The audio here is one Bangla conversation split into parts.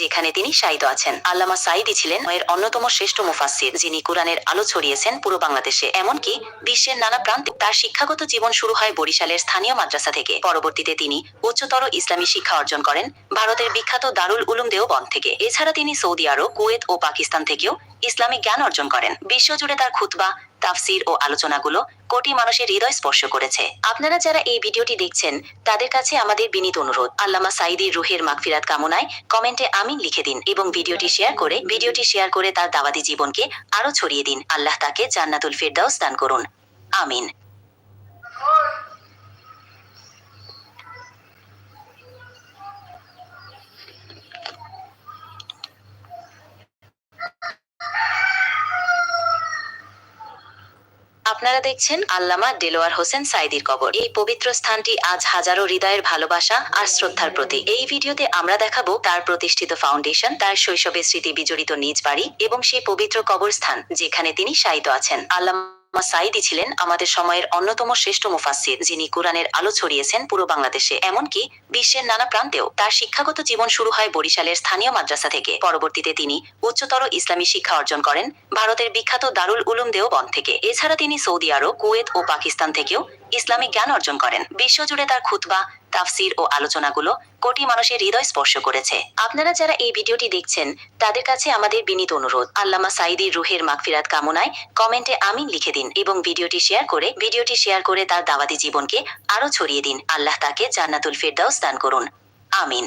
যেখানে তিনি শায়িত আছেন। আল্লামা সাইদি ছিলেন এর অন্যতম শ্রেষ্ঠ মুফাসির যিনি কোরআনের আলো ছড়িয়েছেন পুরো বাংলাদেশে। এমনকি বিশ্বের নানা প্রান্তে তার শিক্ষাগত জীবন শুরু হয় বরিশালের স্থানীয় মাদ্রাসা থেকে। পরবর্তীতে তিনি উচ্চতর ইসলামী শিক্ষা অর্জন করেন ভারতের বিখ্যাত দারুল উলুম দেওবন থেকে। এছাড়া তিনি সৌদি আরব, কুয়েত ও পাকিস্তান থেকেও ইসলামিক জ্ঞান অর্জন করেন। বিশ্বজুড়ে তার খুতবা, তাফসির ও আলোচনাগুলো কোটি মানুষের হৃদয় স্পর্শ করেছে। আপনারা যারা এই ভিডিওটি দেখছেন, তাদের কাছে আমাদের বিনীত অনুরোধ। আল্লামা সাইদির রুহের মাগফিরাত কামনায় কমেন্টে আমিন লিখে দিন এবং ভিডিওটি শেয়ার করে, ভিডিওটি শেয়ার করে তার দাওয়াতি জীবনকে আরও ছড়িয়ে দিন। আল্লাহ তাকে জান্নাতুল ফিরদাউস দান করুন। আমিন। আপনারা দেখছেন আল্লামা দেলোয়ার হোসেন সাইদির কবর। এই পবিত্র স্থানটি আজ হাজারো হৃদয়ের ভালোবাসা আর শ্রদ্ধার প্রতীক। এই ভিডিওতে আমরা দেখাবো তার প্রতিষ্ঠিত ফাউন্ডেশন, তার শৈশবের স্মৃতি বিজড়িত নিজ বাড়ি এবং সেই পবিত্র কবর স্থান যেখানে তিনি শায়িত আছেন। আল্লামা সাইদি ছিলেন আমাদের সময়ের অন্যতম শ্রেষ্ঠ মুফাসির যিনি কোরআনের আলো ছড়িয়েছেন পুরো বাংলাদেশে। এমনকি বিশ্বের নানা প্রান্তেও তার শিক্ষাগত জীবন শুরু হয় বরিশালের স্থানীয় মাদ্রাসা থেকে। পরবর্তীতে তিনি উচ্চতর ইসলামী শিক্ষা অর্জন করেন ভারতের বিখ্যাত দারুল উলুম দেওবন্দ থেকে। এছাড়া তিনি সৌদি আরব, কুয়েত ও পাকিস্তান থেকেও ইসলামিক জ্ঞান অর্জন করেন। বিশ্বজুড়ে তার খুতবা, তাফসির ও আলোচনাগুলো কোটি মানুষের হৃদয় স্পর্শ করেছে। আপনারা যারা এই ভিডিওটি দেখছেন, তাদের কাছে আমাদের বিনীত অনুরোধ। আল্লামা সাইদির রুহের মাগফিরাত কামনায় কমেন্টে আমিন লিখে দিন এবং ভিডিওটি শেয়ার করে, ভিডিওটি শেয়ার করে তার দাওয়াতি জীবনকে আরও ছড়িয়ে দিন। আল্লাহ তাকে জান্নাতুল ফিরদাউস দান করুন। আমিন।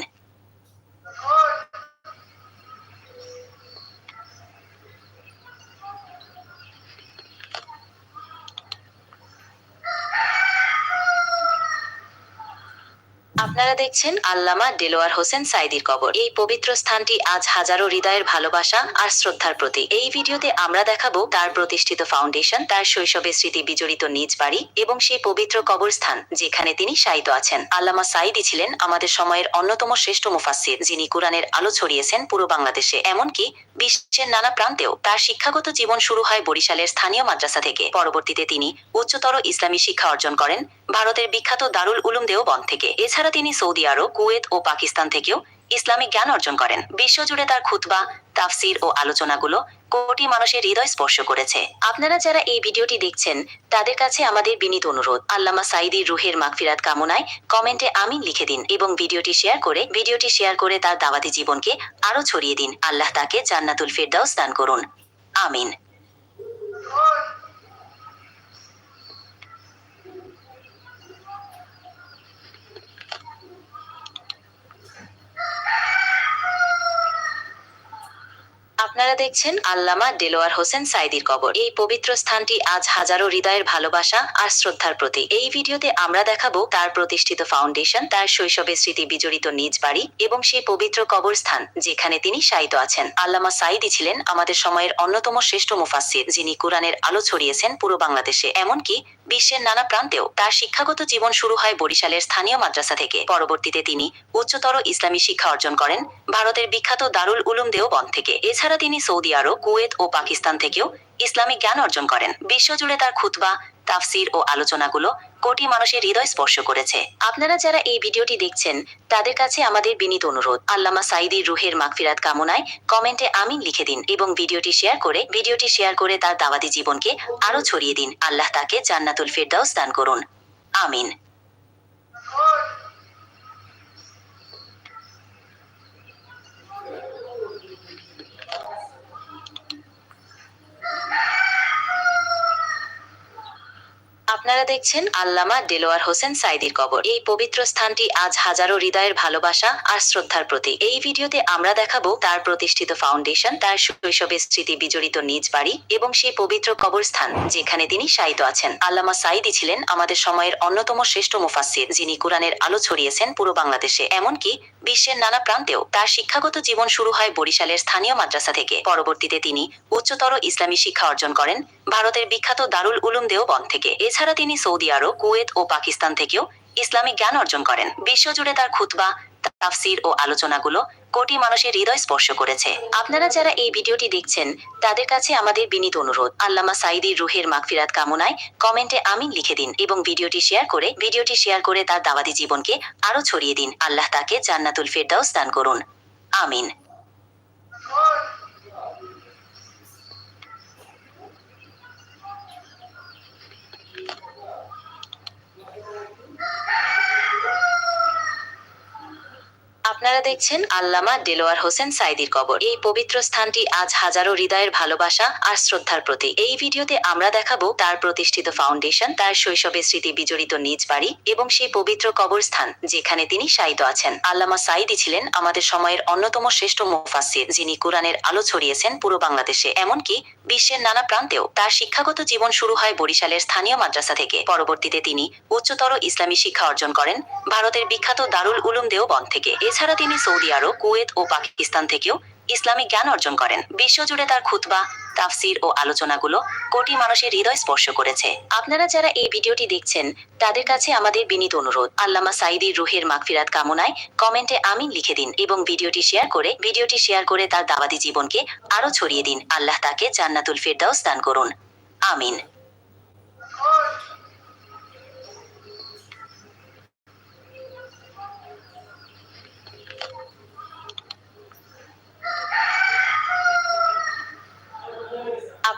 আপনারা দেখছেন আল্লামা দেলোয়ার হোসেন সাইদির কবর। এই পবিত্র স্থানটি আজ হাজারো হৃদয়ের ভালোবাসা আর শ্রদ্ধার প্রতীক। এই ভিডিওতে আমরা দেখাবো তার প্রতিষ্ঠিত ফাউন্ডেশন, তার শৈশবের স্মৃতি বিজড়িত নিজ বাড়ি এবং সেই পবিত্র কবরস্থান যেখানে তিনি শায়িত আছেন। আল্লামা সাইদি ছিলেন আমাদের সময়ের অন্যতম শ্রেষ্ঠ মুফাসসির, যিনি কোরআনের আলো ছড়িয়েছেন পুরো বাংলাদেশে। এমনকি বিশ্বের নানা প্রান্তেও তার শিক্ষাগত জীবন শুরু হয় বরিশালের স্থানীয় মাদ্রাসা থেকে। পরবর্তীতে তিনি উচ্চতর ইসলামী শিক্ষা অর্জন করেন ভারতের বিখ্যাত দারুল উলুম দেওবন্দ থেকে। এছাড়া তিনি সৌদি আরব, কুয়েত ও পাকিস্তান থেকেও ইসলামিক জ্ঞান অর্জন করেন। বিশ্বজুড়ে তার খুতবা, তাফসির ও আলোচনাগুলো কোটি মানুষের হৃদয় স্পর্শ করেছে। আপনারা যারা এই ভিডিওটি দেখছেন, তাদের কাছে আমাদের বিনীত অনুরোধ। আল্লামা সাইদির রুহের মাগফিরাত কামনায় কমেন্টে আমিন লিখে দিন এবং ভিডিওটি শেয়ার করে, ভিডিওটি শেয়ার করে তার দাওয়াতি জীবনকে আরও ছড়িয়ে দিন। আল্লাহ তাকে জান্নাতুল ফিরদাউস দান করুন। আমিন। আপনারা দেখছেন আল্লামা দেলোয়ার হোসেন সাইদির কবর। এই পবিত্র স্থানটি আজ হাজারো হৃদয়ের ভালোবাসা আর শ্রদ্ধার প্রতীক। এই ভিডিওতে আমরা দেখাবো তার প্রতিষ্ঠিত ফাউন্ডেশন, তার শৈশবের স্মৃতি বিজড়িত নিজ বাড়ি এবং সেই পবিত্র কবরস্থান যেখানে তিনি শায়িত আছেন। আল্লামা সাইদি ছিলেন আমাদের সময়ের অন্যতম শ্রেষ্ঠ মুফাসসির যিনি কোরআনের আলো ছড়িয়েছেন পুরো বাংলাদেশে। এমনকি বিশ্বের নানা প্রান্তেও তার শিক্ষাগত জীবন শুরু হয় বরিশালের স্থানীয় মাদ্রাসা থেকে। পরবর্তীতে তিনি উচ্চতর ইসলামী শিক্ষা অর্জন করেন ভারতের বিখ্যাত দারুল উলুম দেওবন থেকে। এছাড়া তিনি সৌদি আরব, কুয়েত ও পাকিস্তান থেকেও ইসলামিক জ্ঞান অর্জন করেন। বিশ্বজুড়ে তার খুতবা তাফসির ও আলোচনাগুলো কোটি মানুষের হৃদয় স্পর্শ করেছে। আপনারা যারা এই ভিডিওটি দেখছেন, তাদের কাছে আমাদের বিনীত অনুরোধ। আল্লামা সাইদির রুহের মাগফিরাত কামনায় কমেন্টে আমিন লিখে দিন এবং ভিডিওটি শেয়ার করে, ভিডিওটি শেয়ার করে তার দাওয়াতি জীবনকে আরও ছড়িয়ে দিন। আল্লাহ তাকে জান্নাতুল ফিরদাউস দান করুন। আমিন। আপনারা দেখছেন আল্লামা দেলোয়ার হোসেন সাইদির কবর। এই পবিত্র স্থানটি আজ হাজারো হৃদয়ের ভালোবাসা আর শ্রদ্ধার প্রতীক। এই ভিডিওতে আমরা দেখাবো তার প্রতিষ্ঠিত ফাউন্ডেশন, তার শৈশবের স্মৃতি বিজড়িত নিজ বাড়ি এবং সেই পবিত্র কবরস্থান যেখানে তিনি শায়িত আছেন। আল্লামা সাইদি ছিলেন আমাদের সময়ের অন্যতম শ্রেষ্ঠ মুফাসসির, যিনি কোরআনের আলো ছড়িয়েছেন পুরো বাংলাদেশে, এমনকি বিশ্বের নানা প্রান্তেও। তার শিক্ষাগত জীবন শুরু হয় বরিশালের স্থানীয় মাদ্রাসা থেকে। পরবর্তীতে তিনি উচ্চতর ইসলামী শিক্ষা অর্জন করেন ভারতের বিখ্যাত দারুল উলুম দেওবন্দ থেকে। এছাড়া তিনি সৌদি আরব, কুয়েত ও পাকিস্তান থেকেও ইসলামিক জ্ঞান অর্জন করেন। বিশ্বজুড়ে তার খুতবা, তাফসির ও আলোচনাগুলো কোটি মানুষের হৃদয় স্পর্শ করেছে। আপনারা যারা এই ভিডিওটি দেখছেন, তাদের কাছে আমাদের বিনীত অনুরোধ। আল্লামা সাইদির রুহের মাগফিরাত কামনায় কমেন্টে আমিন লিখে দিন এবং ভিডিওটি শেয়ার করে, ভিডিওটি শেয়ার করে তার দাওয়াতি জীবনকে আরও ছড়িয়ে দিন। আল্লাহ তাকে জান্নাতুল ফিরদাউস দান করুন। আমিন। Yeah. আপনারা দেখছেন আল্লামা দেলোয়ার হোসেন সাইদির কবর। এই পবিত্র স্থানটি আজ হাজারো হৃদয়ের ভালোবাসা আর শ্রদ্ধার প্রতি এই ভিডিওতে আমরা দেখাবো তার প্রতিষ্ঠিত ফাউন্ডেশন, তার শৈশবের স্মৃতি বিজড়িত নিজ বাড়ি এবং সেই পবিত্র কবরস্থান যেখানে তিনি শায়িত আছেন। আল্লামা সাইদি ছিলেন আমাদের সময়ের অন্যতম শ্রেষ্ঠ মুফাসসির, যিনি কোরআনের আলো ছড়িয়েছেন পুরো বাংলাদেশে, এমনকি বিশ্বের নানা প্রান্তেও। তার শিক্ষাগত জীবন শুরু হয় বরিশালের স্থানীয় মাদ্রাসা থেকে। পরবর্তীতে তিনি উচ্চতর ইসলামী শিক্ষা অর্জন করেন ভারতের বিখ্যাত দারুল উলুম দেওবন্দ থেকে। এছাড়া তিনি সৌদি আরব, কুয়েত ও পাকিস্তান থেকেও ইসলামিক জ্ঞান অর্জন করেন। বিশ্বজুড়ে তার খুতবা, তাফসির ও আলোচনাগুলো কোটি মানুষের হৃদয় স্পর্শ করেছে। আপনারা যারা এই ভিডিওটি দেখছেন, তাদের কাছে আমাদের বিনীত অনুরোধ। আল্লামা সাইদির রুহের মাগফিরাত কামনায় কমেন্টে আমিন লিখে দিন এবং ভিডিওটি শেয়ার করে, ভিডিওটি শেয়ার করে তার দাওয়াতি জীবনকে আরও ছড়িয়ে দিন। আল্লাহ তাকে জান্নাতুল ফিরদাউস দান করুন। আমিন।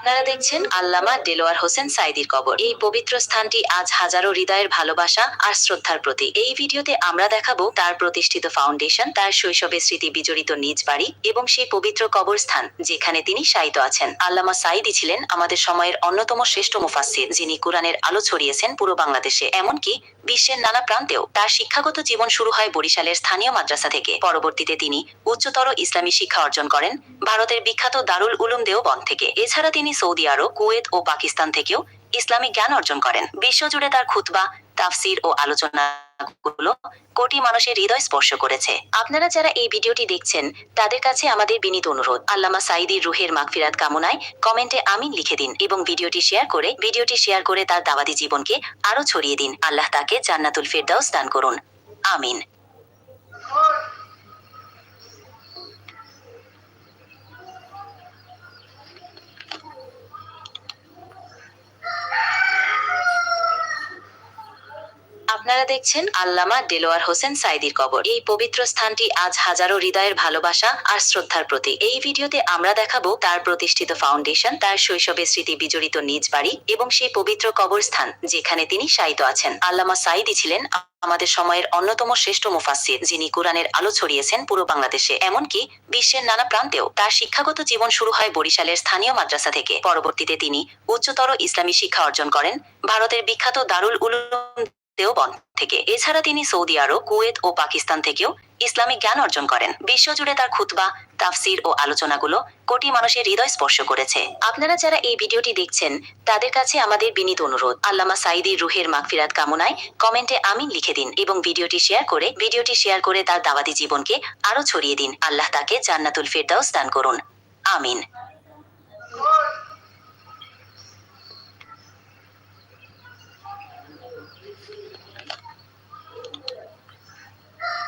আপনারা দেখছেন আল্লামা দেলোয়ার হোসেন সাইদির কবর। এই পবিত্র স্থানটি আজ হাজারো হৃদয়ের ভালোবাসা আর শ্রদ্ধার প্রতি এই ভিডিওতে আমরা দেখাবো তার প্রতিষ্ঠিত ফাউন্ডেশন, তার শৈশবের স্মৃতি বিজড়িত নিজ বাড়ি এবং সেই পবিত্র কবরস্থান যেখানে তিনি শায়িত আছেন। আল্লামা সাইদি ছিলেন আমাদের সময়ের অন্যতম শ্রেষ্ঠ মুফাসসির, যিনি কোরআনের আলো ছড়িয়েছেন পুরো বাংলাদেশে, এমনকি বিশ্বের নানা প্রান্তেও। তার শিক্ষাগত জীবন শুরু হয় বরিশালের স্থানীয় মাদ্রাসা থেকে। পরবর্তীতে তিনি উচ্চতর ইসলামী শিক্ষা অর্জন করেন, ভারতের বিখ্যাত দারুল উলুম দেওবন্দ থেকে। এছাড়া তিনি সৌদি আরব, কুয়েত ও পাকিস্তান থেকেও ইসলামিক জ্ঞান অর্জন করেন। বিশ্বজুড়ে তার খুতবা, তাফসির ও আলোচনাগুলো কোটি মানুষের হৃদয় স্পর্শ করেছে। আপনারা যারা এই ভিডিওটি দেখছেন, তাদের কাছে আমাদের বিনীত অনুরোধ। আল্লামা সাইদির রুহের মাগফিরাত কামনায় কমেন্টে আমিন লিখে দিন এবং ভিডিওটি শেয়ার করে, ভিডিওটি শেয়ার করে তার দাওয়াতি জীবনকে আরও ছড়িয়ে দিন। আল্লাহ তাকে জান্নাতুল ফিরদাউস দান করুন। আমিন। Yeah. আপনারা দেখছেন আল্লামা দেলোয়ার হোসেন সাইদির কবর। এই পবিত্র স্থানটি আজ হাজারো হৃদয়ের ভালোবাসা আর শ্রদ্ধার প্রতি এই ভিডিওতে আমরা দেখাবো তার প্রতিষ্ঠিত ফাউন্ডেশন, তার শৈশবের স্মৃতি বিজড়িত নিজ বাড়ি এবং সেই পবিত্র কবরস্থান যেখানে তিনি শায়িত আছেন। আল্লামা সাইদি ছিলেন আমাদের সময়ের অন্যতম শ্রেষ্ঠ মুফাসসির, যিনি কোরআনের আলো ছড়িয়েছেন পুরো বাংলাদেশে, এমনকি বিশ্বের নানা প্রান্তেও। তার শিক্ষাগত জীবন শুরু হয় বরিশালের স্থানীয় মাদ্রাসা থেকে। পরবর্তীতে তিনি উচ্চতর ইসলামী শিক্ষা অর্জন করেন। ভারতের বিখ্যাত দারুল উলুম দেওবন্দ থেকে। এছাড়া তিনি সৌদি আরব, কুয়েত ও পাকিস্তান থেকেও ইসলামিক জ্ঞান অর্জন করেন। বিশ্বজুড়ে তার খুতবা, তাফসির ও আলোচনাগুলো কোটি মানুষের হৃদয় স্পর্শ করেছে। আপনারা যারা এই ভিডিওটি দেখছেন, তাদের কাছে আমাদের বিনীত অনুরোধ। আল্লামা সাইদির রুহের মাগফিরাত কামনায় কমেন্টে আমিন লিখে দিন এবং ভিডিওটি শেয়ার করে, ভিডিওটি শেয়ার করে তার দাওয়াতি জীবনকে আরও ছড়িয়ে দিন। আল্লাহ তাকে জান্নাতুল ফিরদাউস দান করুন। আমিন।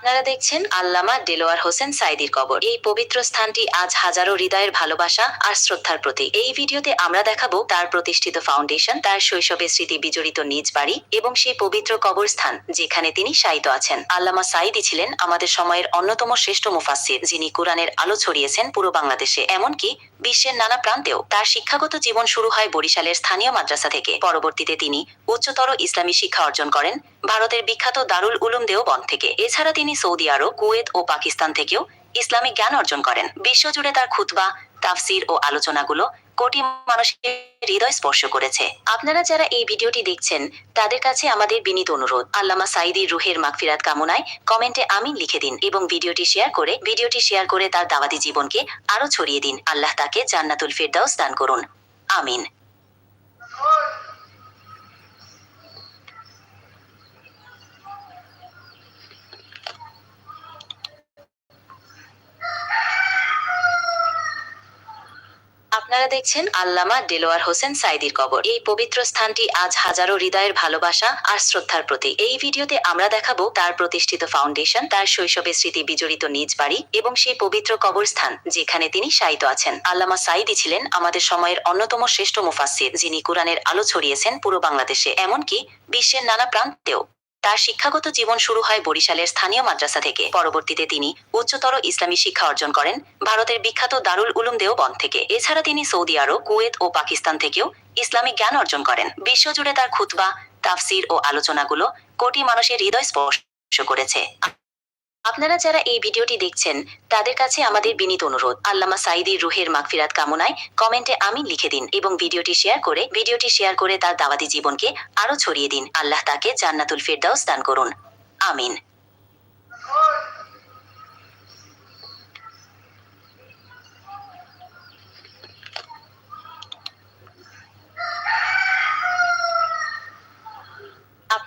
আপনারা দেখছেন আল্লামা দেলোয়ার হোসেন সাইদির কবর। এই পবিত্র স্থানটি আজ হাজারো হৃদয়ের ভালোবাসা আর শ্রদ্ধার প্রতি এই ভিডিওতে আমরা দেখাবো তার প্রতিষ্ঠিত ফাউন্ডেশন, তার শৈশবের স্মৃতি বিজড়িত নিজ বাড়ি এবং সেই পবিত্র কবরস্থান যেখানে তিনি শায়িত আছেন। আল্লামা সাইদি ছিলেন আমাদের সময়ের অন্যতম শ্রেষ্ঠ মুফাসসির, যিনি কোরআনের আলো ছড়িয়েছেন পুরো বাংলাদেশে, এমনকি বিশ্বের নানা প্রান্তেও। তার শিক্ষাগত জীবন শুরু হয় বরিশালের স্থানীয় মাদ্রাসা থেকে। পরবর্তীতে তিনি উচ্চতর ইসলামী শিক্ষা অর্জন করেন ভারতের বিখ্যাত দারুল উলুম দেওবন্দ থেকে। এছাড়া তিনি সৌদি আরব, কুয়েত ও পাকিস্তান থেকেও ইসলামিক জ্ঞান অর্জন করেন। বিশ্বজুড়ে তার খুতবা, তাফসির ও আলোচনাগুলো কোটি মানুষের হৃদয় স্পর্শ করেছে। আপনারা যারা এই ভিডিওটি দেখছেন, তাদের কাছে আমাদের বিনীত অনুরোধ। আল্লামা সাইদির রুহের মাগফিরাত কামনায় কমেন্টে আমিন লিখে দিন এবং ভিডিওটি শেয়ার করে, ভিডিওটি শেয়ার করে তার দাওয়াতি জীবনকে আরও ছড়িয়ে দিন। আল্লাহ তাকে জান্নাতুল ফিরদাউস দান করুন। আমিন। আপনারা দেখছেন আল্লামা দেলোয়ার হোসেন সাইদির কবর। এই পবিত্র স্থানটি আজ হাজারো হৃদয়ের ভালোবাসা আর শ্রদ্ধার প্রতি এই ভিডিওতে আমরা দেখাবো তার প্রতিষ্ঠিত ফাউন্ডেশন, তার শৈশবের স্মৃতি বিজড়িত নিজ বাড়ি এবং সেই পবিত্র কবরস্থান যেখানে তিনি শায়িত আছেন। আল্লামা সাইদি ছিলেন আমাদের সময়ের অন্যতম শ্রেষ্ঠ মুফাসসির, যিনি কোরআনের আলো ছড়িয়েছেন পুরো বাংলাদেশে, এমনকি বিশ্বের নানা প্রান্তেও। তার শিক্ষাগত জীবন শুরু হয় বরিশালের স্থানীয় মাদ্রাসা থেকে। পরবর্তীতে তিনি উচ্চতর ইসলামী শিক্ষা অর্জন করেন ভারতের বিখ্যাত দারুল উলুম দেওবন্দ থেকে। এছাড়া তিনি সৌদি আরব, কুয়েত ও পাকিস্তান থেকেও ইসলামিক জ্ঞান অর্জন করেন। বিশ্বজুড়ে তার খুতবা, তাফসির ও আলোচনাগুলো কোটি মানুষের হৃদয় স্পর্শ করেছে। আপনারা যারা এই ভিডিওটি দেখছেন, তাদের কাছে আমাদের বিনীত অনুরোধ। আল্লামা সাইদির রুহের মাগফিরাত কামনায় কমেন্টে আমি লিখে দিন এবং ভিডিওটি শেয়ার করে, ভিডিওটি শেয়ার করে তার দাওয়াতি জীবনকে আরও ছড়িয়ে দিন। আল্লাহ তাকে জান্নাতুল ফিরদাউস দান করুন। আমিন।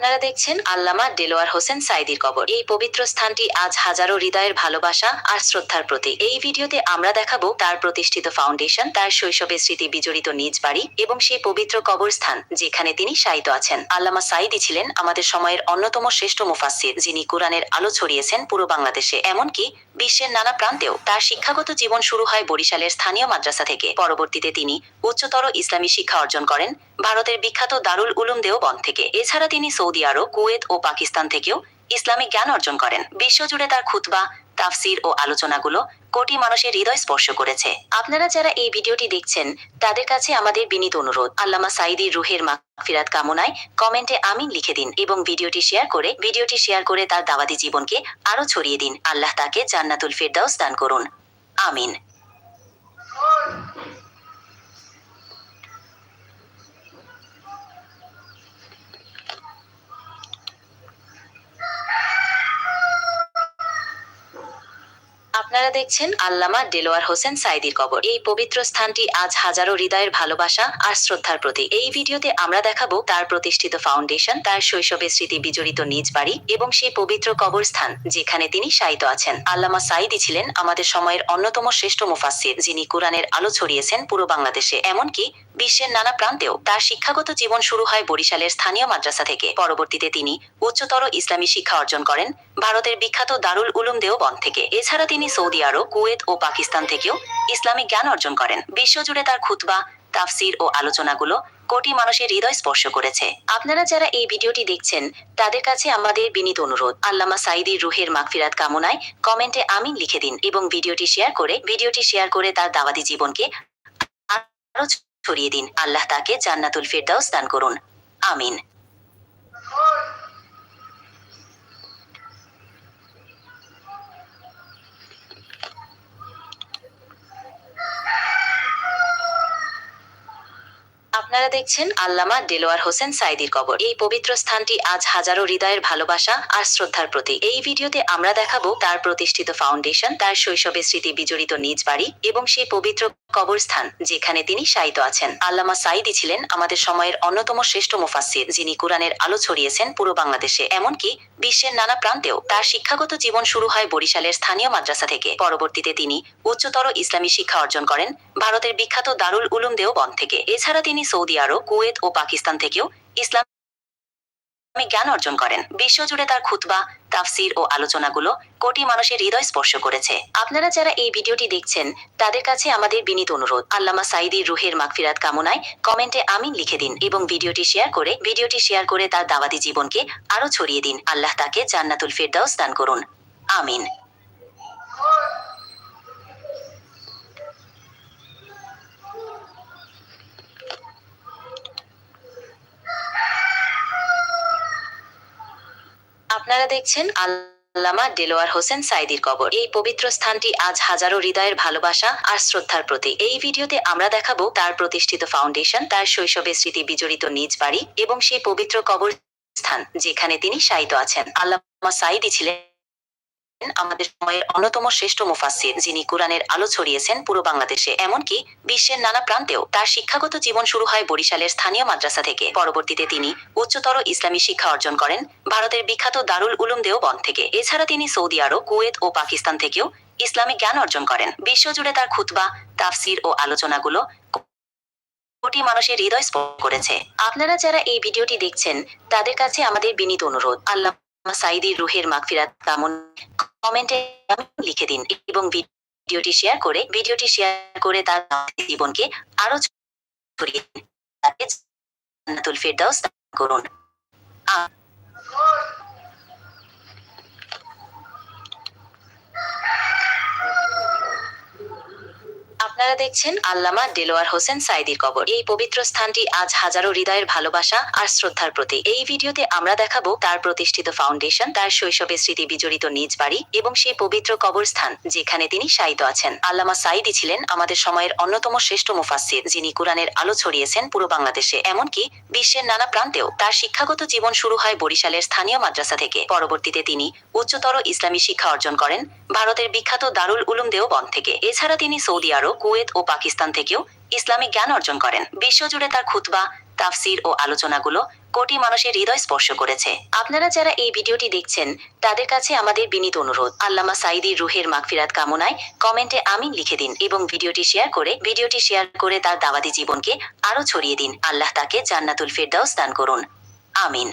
আপনারা দেখছেন আল্লামা দেলোয়ার হোসেন সাইদির কবর। এই পবিত্র স্থানটি আজ হাজারো হৃদয়ের ভালোবাসা আর শ্রদ্ধার প্রতীক। এই ভিডিওতে আমরা দেখাবো তার প্রতিষ্ঠিত ফাউন্ডেশন, তার শৈশবের স্মৃতি বিজড়িত নিজ বাড়ি এবং সেই পবিত্র কবরস্থান যেখানে তিনি শায়িত আছেন। আল্লামা সাইদি ছিলেন আমাদের সময়ের অন্যতম শ্রেষ্ঠ মুফাসসির, যিনি কোরআনের আলো ছড়িয়েছেন পুরো বাংলাদেশে, এমনকি বিশ্বের নানা প্রান্তেও। তার শিক্ষাগত জীবন শুরু হয় বরিশালের স্থানীয় মাদ্রাসা থেকে। পরবর্তীতে তিনি উচ্চতর ইসলামী শিক্ষা অর্জন করেন ভারতের বিখ্যাত দারুল উলুম দেওবন্দ থেকে। এছাড়া তিনি সৌদি আরব, কুয়েত ও পাকিস্তান থেকেও ইসলামিক জ্ঞান অর্জন করেন। বিশ্বজুড়ে তার খুতবা, তাফসির ও আলোচনাগুলো কোটি মানুষের হৃদয় স্পর্শ করেছে। আপনারা যারা এই ভিডিওটি দেখছেন, তাদের কাছে আমাদের বিনীত অনুরোধ। আল্লামা সাইদির রুহের মাগফিরাত কামনায় কমেন্টে আমিন লিখে দিন এবং ভিডিওটি শেয়ার করে, ভিডিওটি শেয়ার করে তার দাওয়াতি জীবনকে আরও ছড়িয়ে দিন। আল্লাহ তাকে জান্নাতুল ফিরদাউস দান করুন। আমিন। আপনারা দেখছেন আল্লামা দেলোয়ার হোসেন সাইদির কবর। এই পবিত্র স্থানটি আজ হাজারো হৃদয়ের ভালোবাসা আর শ্রদ্ধার প্রতীক। এই ভিডিওতে আমরা দেখাবো তার প্রতিষ্ঠিত ফাউন্ডেশন, তার শৈশবের স্মৃতি বিজড়িত নিজ বাড়ি এবং সেই পবিত্র কবরস্থান যেখানে তিনি শায়িত আছেন। আল্লামা সাইদি ছিলেন আমাদের সময়ের অন্যতম শ্রেষ্ঠ মুফাসসির, যিনি কোরআনের আলো ছড়িয়েছেন পুরো বাংলাদেশে। এমনকি বিশ্বের নানা প্রান্তেও তার শিক্ষাগত জীবন শুরু হয় বরিশালের স্থানীয় মাদ্রাসা থেকে। পরবর্তীতে তিনি উচ্চতর ইসলামী শিক্ষা অর্জন করেন ভারতের বিখ্যাত দারুল উলুম দেওবন্দ থেকে। এছাড়া তিনি সৌদি আরব, কুয়েত ও পাকিস্তান থেকেও ইসলামিক জ্ঞান অর্জন করেন। বিশ্বজুড়ে তার খুতবা, তাফসির ও আলোচনাগুলো কোটি মানুষের হৃদয় স্পর্শ করেছে। আপনারা যারা এই ভিডিওটি দেখছেন, তাদের কাছে আমাদের বিনীত অনুরোধ। আল্লামা সাইদির রুহের মাগফিরাত কামনায় কমেন্টে আমিন লিখে দিন এবং ভিডিওটি শেয়ার করে, ভিডিওটি শেয়ার করে তার দাওয়াতি জীবনকে আরও ছড়িয়ে দিন। আল্লাহ তাকে জান্নাতুল ফিরদাউস দান করুন। আমিন। আপনারা দেখছেন আল্লামা দেলোয়ার হোসেন সাইদির কবর। এই পবিত্র স্থানটি আজ হাজারো হৃদয়ের ভালোবাসা আর শ্রদ্ধার প্রতীক। এই ভিডিওতে আমরা দেখাবো তার প্রতিষ্ঠিত ফাউন্ডেশন তার শৈশবের স্মৃতি বিজড়িত নিজ বাড়ি এবং সেই পবিত্র কবরস্থান, যেখানে তিনি শায়িত আছেন। আল্লামা সাইদি ছিলেন আমাদের সময়ের অন্যতম শ্রেষ্ঠ মুফাসসির, যিনি কোরআনের আলো ছড়িয়েছেন পুরো বাংলাদেশে, এমনকি বিশ্বের নানা প্রান্তেও। তার শিক্ষাগত জীবন শুরু হয় বরিশালের স্থানীয় মাদ্রাসা থেকে। পরবর্তীতে তিনি উচ্চতর ইসলামী শিক্ষা অর্জন করেন ভারতের বিখ্যাত দারুল উলুম দেওবন্দ থেকে। এছাড়া তিনি সৌদি আরব, কুয়েত ও পাকিস্তান থেকেও ইসলাম জ্ঞান অর্জন করেন। বিশ্বজুড়ে তার খুতবা, তাফসির ও আলোচনাগুলো কোটি মানুষের হৃদয় স্পর্শ করেছে। আপনারা যারা এই ভিডিওটি দেখছেন, তাদের কাছে আমাদের বিনীত অনুরোধ। আল্লামা সাইদির রুহের মাগফিরাত কামনায় কমেন্টে আমিন লিখে দিন এবং ভিডিওটি শেয়ার করে, ভিডিওটি শেয়ার করে তার দাওয়াতি জীবনকে আরও ছড়িয়ে দিন। আল্লাহ তাকে জান্নাতুল ফিরদাউস দান করুন। আমিন। আপনারা দেখছেন আল্লামা ডেলোয়ার হোসেন সাইদির কবর। এই পবিত্র স্থানটি আজ হাজারো হৃদয়ের ভালোবাসা আর শ্রদ্ধার প্রতি এই ভিডিওতে আমরা দেখাবো তার প্রতিষ্ঠিত ফাউন্ডেশন, তার শৈশবের স্মৃতি বিজড়িত নিজ বাড়ি এবং সেই পবিত্র কবর স্থান যেখানে তিনি শায়িত আছেন। আল্লামা সাইদি ছিলেন আমাদের সময়ের অন্যতম শ্রেষ্ঠ মুফাসসির, যিনি কোরআনের আলো ছড়িয়েছেন পুরো বাংলাদেশে। এমনকি বিশ্বের নানা প্রান্তেও তার শিক্ষাগত জীবন শুরু হয় বরিশালের স্থানীয় মাদ্রাসা থেকে। পরবর্তীতে তিনি উচ্চতর ইসলামী শিক্ষা অর্জন করেন ভারতের বিখ্যাত দারুল উলুম দেওবন্দ থেকে। এছাড়া তিনি সৌদি আরব, কুয়েত ও পাকিস্তান থেকেও ইসলামিক জ্ঞান অর্জন করেন। বিশ্বজুড়ে তার খুতবা, তাফসির ও আলোচনাগুলো কোটি মানুষের হৃদয় স্পর্শ করেছে। আপনারা যারা এই ভিডিওটি দেখছেন, তাদের কাছে আমাদের বিনীত অনুরোধ। আল্লাহ সাইদির রুহের মাগফিরাত কামন কমেন্টে লিখে দিন এবং ভিডিওটি শেয়ার করে, ভিডিওটি শেয়ার করে তার জীবনকে আরও ছড়িয়ে তাকে করুন। আপনারা দেখছেন আল্লামা দেলোয়ার হোসেন সাইদির কবর। এই পবিত্র স্থানটি আজ হাজারো হৃদয়ের ভালোবাসা আর শ্রদ্ধার প্রতি এই ভিডিওতে আমরা দেখাবো তার প্রতিষ্ঠিত ফাউন্ডেশন, তার শৈশবের স্মৃতি বিজড়িত নিজ বাড়ি এবং সেই পবিত্র কবরস্থান যেখানে তিনি শায়িত আছেন। আল্লামা সাইদি ছিলেন আমাদের সময়ের অন্যতম শ্রেষ্ঠ মুফাসসির, যিনি কোরআনের আলো ছড়িয়েছেন পুরো বাংলাদেশে, এমনকি বিশ্বের নানা প্রান্তেও। তার শিক্ষাগত জীবন শুরু হয় বরিশালের স্থানীয় মাদ্রাসা থেকে। পরবর্তীতে তিনি উচ্চতর ইসলামী শিক্ষা অর্জন করেন ভারতের বিখ্যাত দারুল উলুম দেওবন্দ থেকে। এছাড়া তিনি সৌদি আরব কুয়েত ও পাকিস্তান থেকেও ইসলামিক জ্ঞান অর্জন করেন। বিশ্বজুড়ে তার খুতবা, তাফসির ও আলোচনাগুলো কোটি মানুষের হৃদয় স্পর্শ করেছে। আপনারা যারা এই ভিডিওটি দেখছেন, তাদের কাছে আমাদের বিনীত অনুরোধ। আল্লামা সাইদির রুহের মাগফিরাত কামনায় কমেন্টে আমিন লিখে দিন এবং ভিডিওটি শেয়ার করে, ভিডিওটি শেয়ার করে তার দাওয়াতি জীবনকে আরও ছড়িয়ে দিন। আল্লাহ তাকে জান্নাতুল ফেরদাউস দান করুন। আমিন।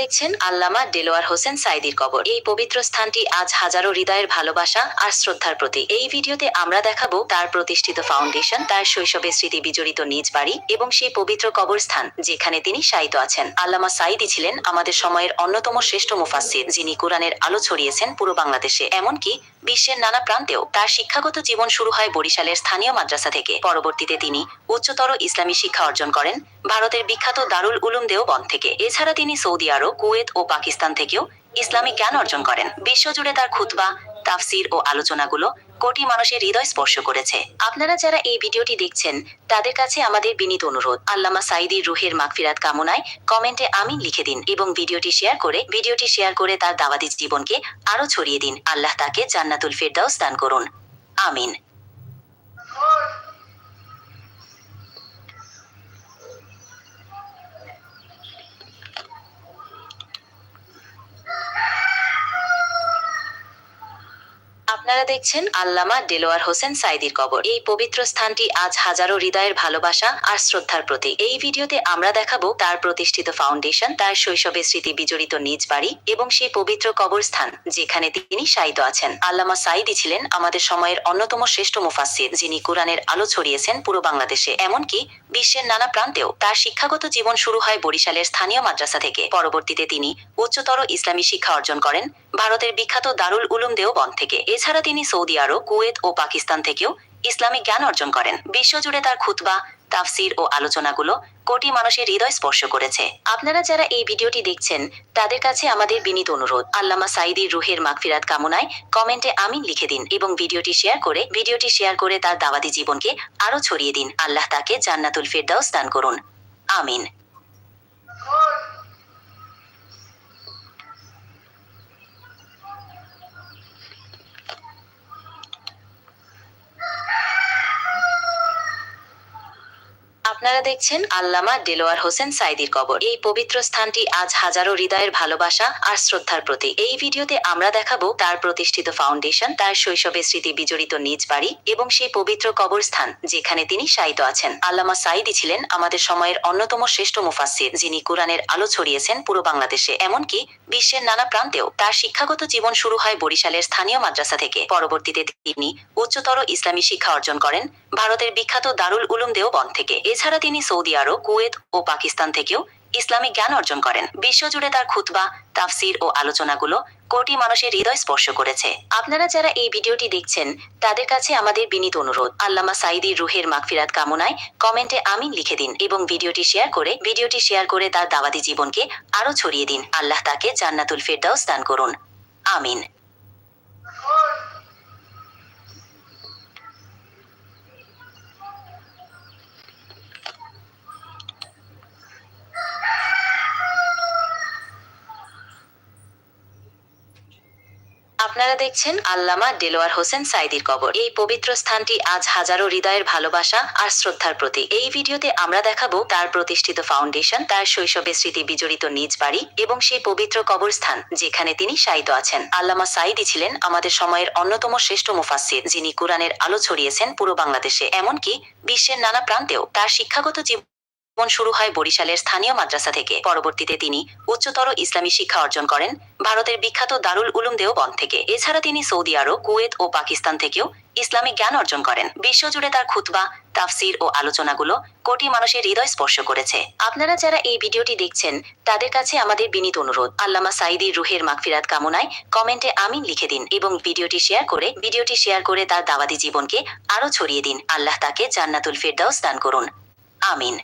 দেখছেন আল্লামা দেলোয়ার হোসেন সাইদির কবর। এই পবিত্র স্থানটি আজ হাজারো হৃদয়ের ভালোবাসা আর শ্রদ্ধার প্রতি এই ভিডিওতে আমরা দেখাবো তার প্রতিষ্ঠিত ফাউন্ডেশন, তার শৈশবের স্মৃতি বিজড়িত নিজ বাড়ি এবং সেই পবিত্র কবরস্থান যেখানে তিনি শায়িত আছেন। আল্লামা সাইদি ছিলেন আমাদের সময়ের অন্যতম শ্রেষ্ঠ মুফাসসির, যিনি কোরআনের আলো ছড়িয়েছেন পুরো বাংলাদেশে, এমনকি বিশ্বের নানা প্রান্তেও। তার শিক্ষাগত জীবন শুরু হয় বরিশালের স্থানীয় মাদ্রাসা থেকে। পরবর্তীতে তিনি উচ্চতর ইসলামী শিক্ষা অর্জন করেন ভারতের বিখ্যাত দারুল উলুম দেওবন্দ থেকে। এছাড়া তিনি সৌদি আরব কুয়েত ও পাকিস্তান থেকেও ইসলামিক জ্ঞান অর্জন করেন। বিশ্বজুড়ে তার খুতবা, তাফসির ও আলোচনাগুলো কোটি মানুষের হৃদয় স্পর্শ করেছে। আপনারা যারা এই ভিডিওটি দেখছেন, তাদের কাছে আমাদের বিনীত অনুরোধ। আল্লামা সাইদির রুহের মাগফিরাত কামনায় কমেন্টে আমিন লিখে দিন এবং ভিডিওটি শেয়ার করে, ভিডিওটি শেয়ার করে তার দাওয়াতি জীবনকে আরও ছড়িয়ে দিন। আল্লাহ তাকে জান্নাতুল ফেরদাউস দান করুন। আমিন। আপনারা দেখছেন আল্লামা দেলোয়ার হোসেন সাইদির কবর। এই পবিত্র স্থানটি আজ হাজারো হৃদয়ের ভালোবাসা আর শ্রদ্ধার প্রতি এই ভিডিওতে আমরা দেখাবো তার প্রতিষ্ঠিত ফাউন্ডেশন, তার শৈশবের স্মৃতি বিজড়িত নিজ বাড়ি এবং সেই পবিত্র কবরস্থান যেখানে তিনি শায়িত আছেন। আল্লামা সাইদি ছিলেন আমাদের সময়ের অন্যতম শ্রেষ্ঠ মুফাসসির, যিনি কোরআনের আলো ছড়িয়েছেন পুরো বাংলাদেশে, এমনকি বিশ্বের নানা প্রান্তেও। তার শিক্ষাগত জীবন শুরু হয় বরিশালের স্থানীয় মাদ্রাসা থেকে। পরবর্তীতে তিনি উচ্চতর ইসলামী শিক্ষা অর্জন করেন ভারতের বিখ্যাত দারুল উলুম দেওবন্দ থেকে। এছাড়া তিনি সৌদি আরব, কুয়েত ও পাকিস্তান থেকেও ইসলামিক জ্ঞান অর্জন করেন। বিশ্বজুড়ে তার খুতবা, তাফসির ও আলোচনাগুলো কোটি মানুষের হৃদয় স্পর্শ করেছে। আপনারা যারা এই ভিডিওটি দেখছেন, তাদের কাছে আমাদের বিনীত অনুরোধ। আল্লামা সাইদির রুহের মাগফিরাত কামনায় কমেন্টে আমিন লিখে দিন এবং ভিডিওটি শেয়ার করে, ভিডিওটি শেয়ার করে তার দাওয়াতি জীবনকে আরও ছড়িয়ে দিন। আল্লাহ তাকে জান্নাতুল ফেরদাউস দান করুন। আমিন। আপনারা দেখছেন আল্লামা দেলোয়ার হোসেন সাইদির কবর। এই পবিত্র স্থানটি আজ হাজারো হৃদয়ের ভালোবাসা আর শ্রদ্ধার প্রতি এই ভিডিওতে আমরা দেখাবো তার প্রতিষ্ঠিত ফাউন্ডেশন, তার শৈশবের স্মৃতি বিজড়িত নিজ বাড়ি এবং সেই পবিত্র কবরস্থান যেখানে তিনি শায়িত আছেন। আল্লামা সাইদি ছিলেন আমাদের সময়ের অন্যতম শ্রেষ্ঠ মুফাসসির, যিনি কোরআনের আলো ছড়িয়েছেন পুরো বাংলাদেশে, এমনকি বিশ্বের নানা প্রান্তেও। তার শিক্ষাগত জীবন শুরু হয় বরিশালের স্থানীয় মাদ্রাসা থেকে। পরবর্তীতে তিনি উচ্চতর ইসলামী শিক্ষা অর্জন করেন ভারতের বিখ্যাত দারুল উলুম দেওবন্দ থেকে। এছাড়া তিনি সৌদি আরব, কুয়েত ও পাকিস্তান থেকেও ইসলামিক জ্ঞান অর্জন করেন। বিশ্বজুড়ে তার খুতবা, তাফসির ও আলোচনাগুলো কোটি মানুষের হৃদয় স্পর্শ করেছে। আপনারা যারা এই ভিডিওটি দেখছেন, তাদের কাছে আমাদের বিনীত অনুরোধ। আল্লামা সাইদির রুহের মাগফিরাত কামনায় কমেন্টে আমিন লিখে দিন এবং ভিডিওটি শেয়ার করে, ভিডিওটি শেয়ার করে তার দাওয়াতি জীবনকে আরও ছড়িয়ে দিন। আল্লাহ তাকে জান্নাতুল ফেরদাউস দান করুন। আমিন। আপনারা দেখছেন আল্লামা দেলোয়ার হোসেন সাইদির কবর। এই পবিত্র স্থানটি আজ হাজারো হৃদয়ের ভালোবাসা আর শ্রদ্ধার প্রতি এই ভিডিওতে আমরা দেখাবো তার প্রতিষ্ঠিত ফাউন্ডেশন, তার শৈশবের স্মৃতি বিজড়িত নিজ বাড়ি এবং সেই পবিত্র কবরস্থান যেখানে তিনি শায়িত আছেন। আল্লামা সাইদি ছিলেন আমাদের সময়ের অন্যতম শ্রেষ্ঠ মুফাসসির, যিনি কোরআনের আলো ছড়িয়েছেন পুরো বাংলাদেশে, এমনকি বিশ্বের নানা প্রান্তেও। তার শিক্ষাগত জীবন জীবন শুরু হয় বরিশালের স্থানীয় মাদ্রাসা থেকে। পরবর্তীতে তিনি উচ্চতর ইসলামী শিক্ষা অর্জন করেন ভারতের বিখ্যাত দারুল উলুম দেওবন্দ থেকে। এছাড়া তিনি সৌদি আরব, কুয়েত ও পাকিস্তান থেকেও ইসলামিক জ্ঞান অর্জন করেন। বিশ্বজুড়ে তার খুতবা, তাফসির ও আলোচনাগুলো কোটি মানুষের হৃদয় স্পর্শ করেছে। আপনারা যারা এই ভিডিওটি দেখছেন, তাদের কাছে আমাদের বিনীত অনুরোধ। আল্লামা সাইদির রুহের মাগফিরাত কামনায় কমেন্টে আমিন লিখে দিন এবং ভিডিওটি শেয়ার করে, ভিডিওটি শেয়ার করে তার দাওয়াতি জীবনকে আরও ছড়িয়ে দিন। আল্লাহ তাকে জান্নাতুল ফেরদাউস দান করুন। আমিন।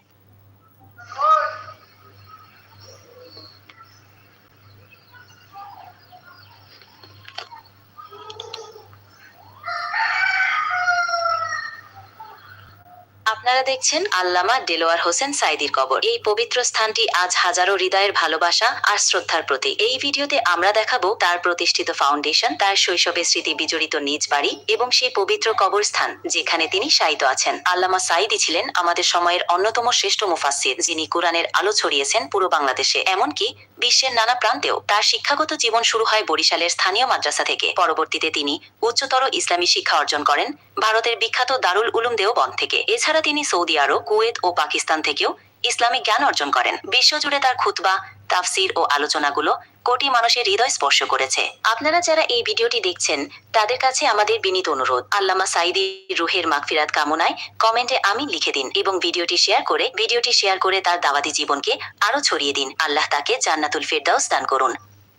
আপনারা দেখছেন আল্লামা দেলোয়ার হোসেন সাইদির কবর। এই পবিত্র স্থানটি আজ হাজারো হৃদয়ের ভালোবাসা আর শ্রদ্ধার প্রতি এই ভিডিওতে আমরা দেখাবো তার প্রতিষ্ঠিত ফাউন্ডেশন, তার শৈশবে স্মৃতি বিজড়িত নিজ বাড়ি এবং সেই পবিত্র কবরস্থান যেখানে তিনি শায়িত আছেন। আল্লামা সাইদি ছিলেন আমাদের সময়ের অন্যতম শ্রেষ্ঠ মুফাসসির, যিনি কোরআনের আলো ছড়িয়েছেন পুরো বাংলাদেশে। এমনকি বিশ্বের নানা প্রান্তেও তার শিক্ষাগত জীবন শুরু হয় বরিশালের স্থানীয় মাদ্রাসা থেকে। পরবর্তীতে তিনি উচ্চতর ইসলামী শিক্ষা অর্জন করেন ভারতের বিখ্যাত দারুল উলুম দেওবন্দ থেকে। এছাড়া তিনি সৌদি আরব, কুয়েত ও পাকিস্তান থেকেও ইসলামিক জ্ঞান অর্জন করেন। বিশ্বজুড়ে তার খুতবা তাফসির ও আলোচনাগুলো কোটি মানুষের হৃদয় স্পর্শ করেছে। আপনারা যারা এই ভিডিওটি দেখছেন, তাদের কাছে আমাদের বিনীত অনুরোধ। আল্লামা সাইদি রুহের মাগফিরাত কামনায় কমেন্টে আমি লিখে দিন এবং ভিডিওটি শেয়ার করে, ভিডিওটি শেয়ার করে তার দাওয়াতি জীবনকে আরও ছড়িয়ে দিন। আল্লাহ তাকে জান্নাতুল ফেরদাউস দান করুন।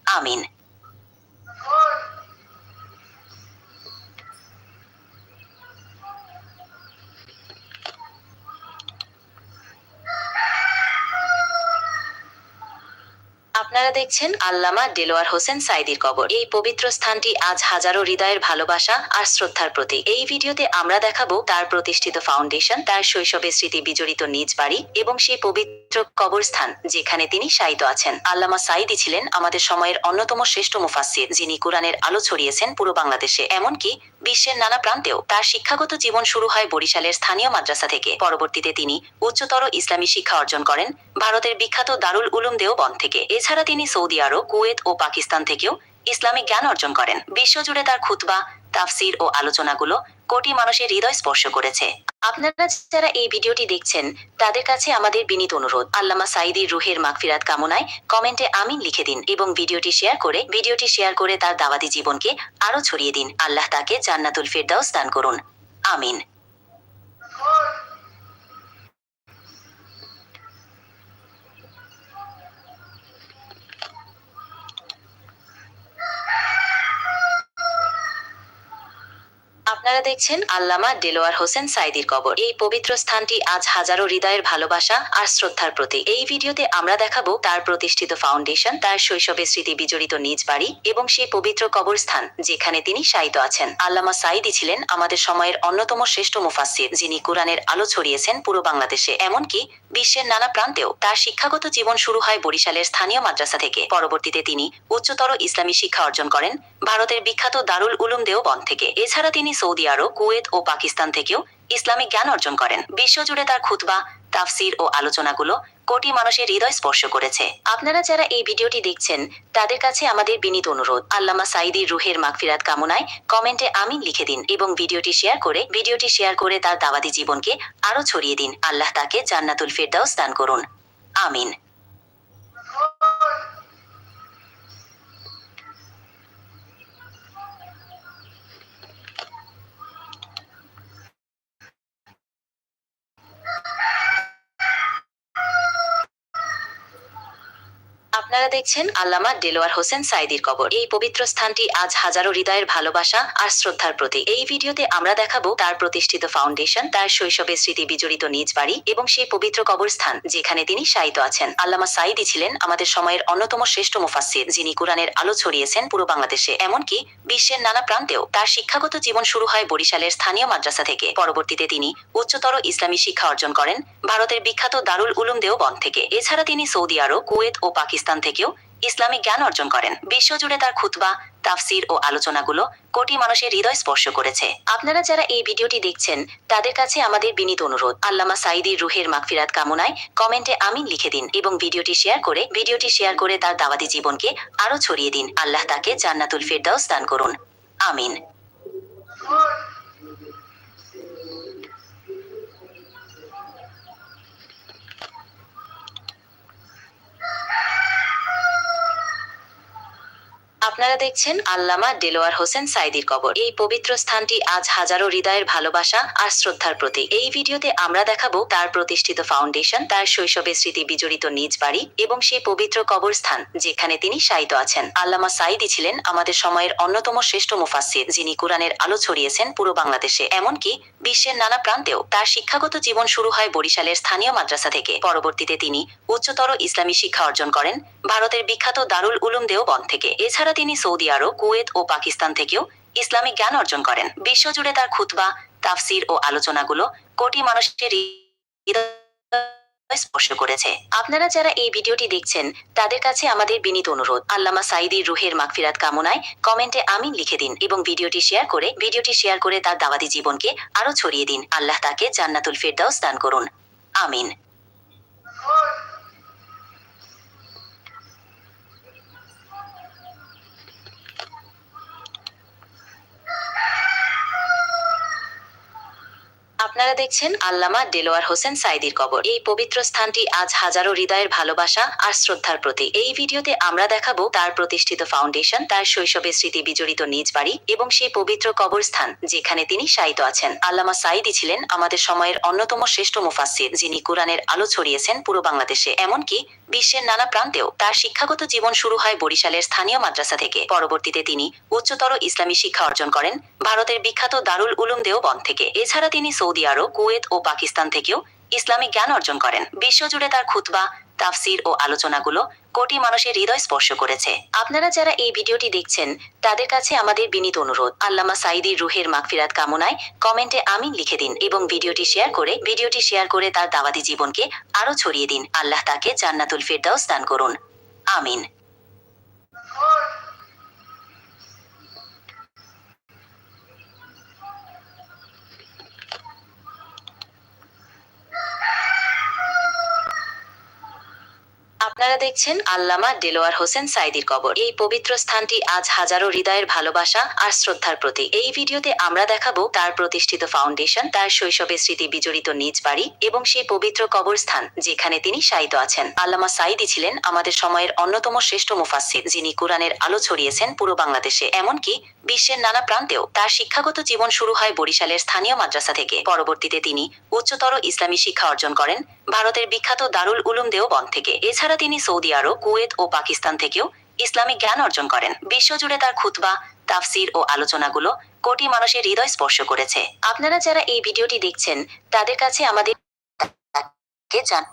আমিন। আপনারা দেখছেন আল্লামা দেলোয়ার হোসেন সাইদির কবর। এই পবিত্র স্থানটি আজ হাজারো হৃদয়ের ভালোবাসা আর শ্রদ্ধার প্রতীক। এই ভিডিওতে আমরা দেখাবো তার প্রতিষ্ঠিত ফাউন্ডেশন, তার শৈশবে স্মৃতি বিজড়িত নিজ বাড়ি এবং সেই পবিত্র কবরস্থান যেখানে তিনি শায়িত আছেন। আল্লামা সাইদি ছিলেন আমাদের সময়ের অন্যতম শ্রেষ্ঠ মুফাসসির, যিনি কোরআনের আলো ছড়িয়েছেন পুরো বাংলাদেশে, এমনকি বিশ্বের নানা প্রান্তেও। তার শিক্ষাগত জীবন শুরু হয় বরিশালের স্থানীয় মাদ্রাসা থেকে। পরবর্তীতে তিনি উচ্চতর ইসলামী শিক্ষা অর্জন করেন, ভারতের বিখ্যাত দারুল উলুম দেওবন্দ থেকে। এছাড়া তিনি সৌদি আরব, কুয়েত ও পাকিস্তান থেকেও ইসলামিক জ্ঞান অর্জন করেন। বিশ্বজুড়ে তার খুতবা, তাফসির ও আলোচনাগুলো কোটি মানুষের হৃদয় স্পর্শ করেছে। আপনারা যারা এই ভিডিওটি দেখছেন, তাদের কাছে আমাদের বিনীত অনুরোধ। আল্লামা সাইদির রুহের মাগফিরাত কামনায় কমেন্টে আমিন লিখে দিন এবং ভিডিওটি শেয়ার করে, ভিডিওটি শেয়ার করে তার দাওয়াতি জীবনকে আরও ছড়িয়ে দিন। আল্লাহ তাকে জান্নাতুল ফেরদাউস দান করুন। আমিন। আপনারা দেখছেন আল্লামা দেলোয়ার হোসেন সাইদির কবর। এই পবিত্র স্থানটি আজ হাজারো হৃদয়ের ভালোবাসা আর শ্রদ্ধার প্রতি এই ভিডিওতে আমরা দেখাবো তার প্রতিষ্ঠিত ফাউন্ডেশন, তার শৈশবে স্মৃতি বিজড়িত নিজ বাড়ি এবং সেই পবিত্র কবরস্থান যেখানে তিনি শায়িত আছেন। আল্লামা সাইদি ছিলেন আমাদের সময়ের অন্যতম শ্রেষ্ঠ মুফাসসির, যিনি কোরআনের আলো ছড়িয়েছেন পুরো বাংলাদেশে, এমনকি বিশ্বের নানা প্রান্তেও। তার শিক্ষাগত জীবন শুরু হয় বরিশালের স্থানীয় মাদ্রাসা থেকে। পরবর্তীতে তিনি উচ্চতর ইসলামী শিক্ষা অর্জন করেন ভারতের বিখ্যাত দারুল উলুম দেওবন্দ থেকে। এছাড়া তিনি সৌদি আরব, কুয়েত ও পাকিস্তান থেকেও ইসলামিক জ্ঞান অর্জন করেন। বিশ্বজুড়ে তার খুতবা, তাফসির ও আলোচনাগুলো কোটি মানুষের হৃদয় স্পর্শ করেছে। আপনারা যারা এই ভিডিওটি দেখছেন, তাদের কাছে আমাদের বিনীত অনুরোধ। আল্লামা সাইদির রুহের মাগফিরাত কামনায় কমেন্টে আমিন লিখে দিন এবং ভিডিওটি শেয়ার করে, ভিডিওটি শেয়ার করে তার দাওয়াতি জীবনকে আরও ছড়িয়ে দিন। আল্লাহ তাকে জান্নাতুল ফেরদাউস দান করুন। আমিন। আপনারা দেখছেন আল্লামা দেলোয়ার হোসেন সাইদির কবর। এই পবিত্র স্থানটি আজ হাজারো হৃদয়ের ভালোবাসা আর শ্রদ্ধার প্রতি এই ভিডিওতে আমরা দেখাবো তার প্রতিষ্ঠিত ফাউন্ডেশন, তার শৈশবে স্মৃতি বিজড়িত নিজ বাড়ি এবং সেই পবিত্র কবরস্থান যেখানে তিনি শায়িত আছেন। আল্লামা সাইদি ছিলেন আমাদের সময়ের অন্যতম শ্রেষ্ঠ মুফাসসির, যিনি কোরআনের আলো ছড়িয়েছেন পুরো বাংলাদেশে, এমনকি বিশ্বের নানা প্রান্তেও। তার শিক্ষাগত জীবন শুরু হয় বরিশালের স্থানীয় মাদ্রাসা থেকে। পরবর্তীতে তিনি উচ্চতর ইসলামী শিক্ষা অর্জন করেন ভারতের বিখ্যাত দারুল উলুম দেওবন্দ থেকে। এছাড়া তিনি সৌদি আরব, কুয়েত ও পাকিস্তান থেকেও ইসলামিক জ্ঞান অর্জন করেন। বিশ্বজুড়ে তার খুতবা, তাফসির ও আলোচনাগুলো কোটি মানুষের হৃদয় স্পর্শ করেছে। আপনারা যারা এই ভিডিওটি দেখছেন, তাদের কাছে আমাদের বিনীত অনুরোধ। আল্লামা সাইদির রুহের মাগফিরাত কামনায় কমেন্টে আমিন লিখে দিন এবং ভিডিওটি শেয়ার করে, ভিডিওটি শেয়ার করে তার দাওয়াতি জীবনকে আরও ছড়িয়ে দিন। আল্লাহ তাকে জান্নাতুল ফেরদাউস দান করুন। আমিন। আপনারা দেখছেন আল্লামা দেলোয়ার হোসেন সাইদির কবর। এই পবিত্র স্থানটি আজ হাজারো হৃদয়ের ভালোবাসা আর শ্রদ্ধার প্রতীক। এই ভিডিওতে আমরা দেখাবো তার প্রতিষ্ঠিত ফাউন্ডেশন, তার শৈশবের স্মৃতি বিজড়িত নিজ বাড়ি এবং সেই পবিত্র কবরস্থান যেখানে তিনি শায়িত আছেন। আল্লামা সাইদি ছিলেন আমাদের সময়ের অন্যতম শ্রেষ্ঠ মুফাসসির, যিনি কোরআনের আলো ছড়িয়েছেন পুরো বাংলাদেশে, এমনকি বিশ্বের নানা প্রান্তেও। তার শিক্ষাগত জীবন শুরু হয় বরিশালের স্থানীয় মাদ্রাসা থেকে। পরবর্তীতে তিনি উচ্চতর ইসলামী শিক্ষা অর্জন করেন, ভারতের বিখ্যাত দারুল উলুম দেওবন্দ থেকে। এছাড়া তিনি সৌদি আরব, কুয়েত ও পাকিস্তান থেকেও ইসলামিক জ্ঞান অর্জন করেন। বিশ্বজুড়ে তার খুতবা, তাফসির ও আলোচনাগুলো কোটি মানুষের স্পর্শ করেছে। আপনারা যারা এই ভিডিওটি দেখছেন, তাদের কাছে আমাদের বিনীত অনুরোধ। আল্লামা সাইদির রুহের মাগফিরাত কামনায় কমেন্টে আমিন লিখে দিন এবং ভিডিওটি শেয়ার করে, ভিডিওটি শেয়ার করে তার দাওয়াতি জীবনকে আরও ছড়িয়ে দিন। আল্লাহ তাকে জান্নাতুল ফেরদাউস দান করুন। আমিন। আপনারা দেখছেন আল্লামা দেলোয়ার হোসেন সাইদির কবর। এই পবিত্র স্থানটি আজ হাজারো হৃদয়ের ভালোবাসা আর শ্রদ্ধার প্রতি এই ভিডিওতে আমরা দেখাবো তার প্রতিষ্ঠিত ফাউন্ডেশন, তার শৈশবের স্মৃতি বিজড়িত নিজ বাড়ি এবং সেই পবিত্র কবরস্থান যেখানে তিনি শায়িত আছেন। আল্লামা সাইদি ছিলেন আমাদের সময়ের অন্যতম শ্রেষ্ঠ মুফাসসির, যিনি কোরআনের আলো ছড়িয়েছেন পুরো বাংলাদেশে। এমনকি বিশ্বের নানা প্রান্তেও তার শিক্ষাগত জীবন শুরু হয় বরিশালের স্থানীয় মাদ্রাসা থেকে। পরবর্তীতে তিনি উচ্চতর ইসলামী শিক্ষা অর্জন করেন ভারতের বিখ্যাত দারুল উলুম দেওবন্দ থেকে। এছাড়া তিনি সৌদি আরব কুয়েত ও পাকিস্তান থেকেও ইসলামিক জ্ঞান অর্জন করেন। বিশ্বজুড়ে তার খুতবা, তাফসির ও আলোচনাগুলো কোটি মানুষের হৃদয় স্পর্শ করেছে। আপনারা যারা এই ভিডিওটি দেখছেন, তাদের কাছে আমাদের বিনীত অনুরোধ। আল্লামা সাইদির রুহের মাগফিরাত কামনায় কমেন্টে আমিন লিখে দিন এবং ভিডিওটি শেয়ার করে, ভিডিওটি শেয়ার করে তার দাওয়াতি জীবনকে আরও ছড়িয়ে দিন। আল্লাহ তাকে জান্নাতুল ফেরদাউস দান করুন। আমিন। আপনারা দেখছেন আল্লামা দেলোয়ার হোসেন সাইদির কবর। এই পবিত্র স্থানটি আজ হাজারো হৃদয়ের ভালোবাসা আর শ্রদ্ধার প্রতীক। এই ভিডিওতে আমরা দেখাবো তার প্রতিষ্ঠিত ফাউন্ডেশন, তার শৈশবের স্মৃতি বিজড়িত নিজ বাড়ি এবং সেই পবিত্র কবরস্থান যেখানে তিনি শায়িত আছেন। আল্লামা সাইদি ছিলেন আমাদের সময়ের অন্যতম শ্রেষ্ঠ মুফাসসির যিনি কোরআনের আলো ছড়িয়েছেন পুরো বাংলাদেশে। এমনকি বিশ্বের নানা প্রান্তেও তার শিক্ষাগত জীবন শুরু হয় বরিশালের স্থানীয় মাদ্রাসা থেকে। পরবর্তীতে তিনি উচ্চতর ইসলামী শিক্ষা অর্জন করেন ভারতের বিখ্যাত দারুল উলুম দেওবন্দ থেকে। এছাড়া তিনি সৌদি আরব, কুয়েত ও পাকিস্তান থেকেও ইসলামিক জ্ঞান অর্জন করেন। বিশ্বজুড়ে তার খুতবা, তাফসির ও আলোচনাগুলো কোটি মানুষের হৃদয় স্পর্শ করেছে। আপনারা যারা এই ভিডিওটি দেখছেন, তাদের কাছে আমাদের জান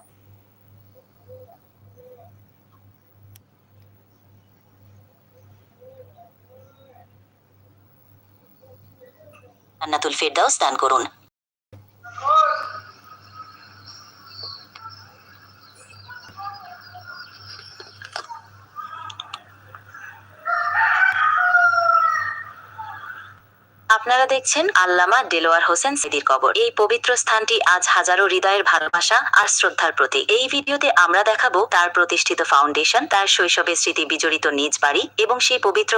জান্নাতুল ফেরদাউস দান করুন। আপনারা দেখছেন আল্লামা দেলোয়ার হোসেন সিদির কবর। এই পবিত্র স্থানটি আজ হাজারো হৃদয়ের ভালোবাসা আর শ্রদ্ধার প্রতীক। এই ভিডিওতে আমরা দেখাবো তার প্রতিষ্ঠিত ফাউন্ডেশন, তার শৈশবের স্মৃতি বিজড়িত নিজ বাড়ি এবং সেই পবিত্র